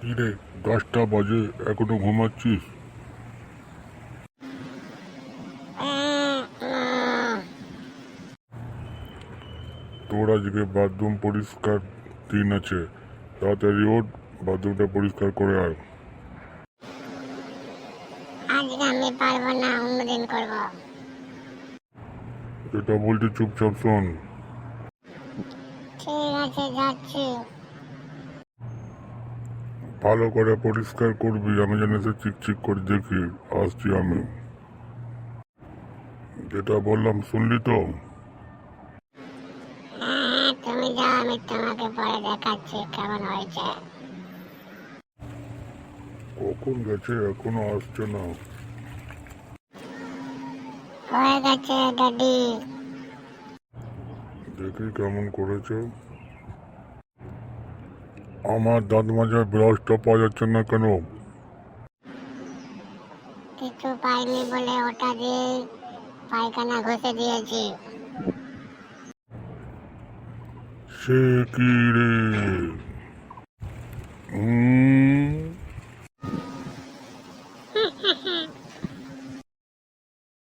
কি রে দশটা বাজে এখনও ঘুমাচ্ছিস? তোর আজকে বাথরুম পরিষ্কার দিন আছে। তাড়াতাড়ি ওঠ বাথরুমটা পরিষ্কার করে আয়। আজকে আমি পারব না অন্যদিন করব। যেটা বলছি চুপচাপ শোন। ঠিক আছে যাচ্ছি। ভালো করে পরিষ্কার করবি আমি যেন সে চিকচিক করে দেখি। আসছি আমি। যেটা বললাম শুনলি তো? তুমি যাও আমি তোমাকে পরে দেখাচ্ছি কেমন হয়েছে। কখন গেছে? এখনও আসছে না। হয়ে গেছে দাদি দেখি কেমন করেছে। আমার দাঁত মাজার ব্রাশটা পাওয়া যাচ্ছে না কেন? কিছু পাইনি বলে ওটা দিয়ে পায়খানা ঘষে দিয়েছি। সে কি রে? হুম।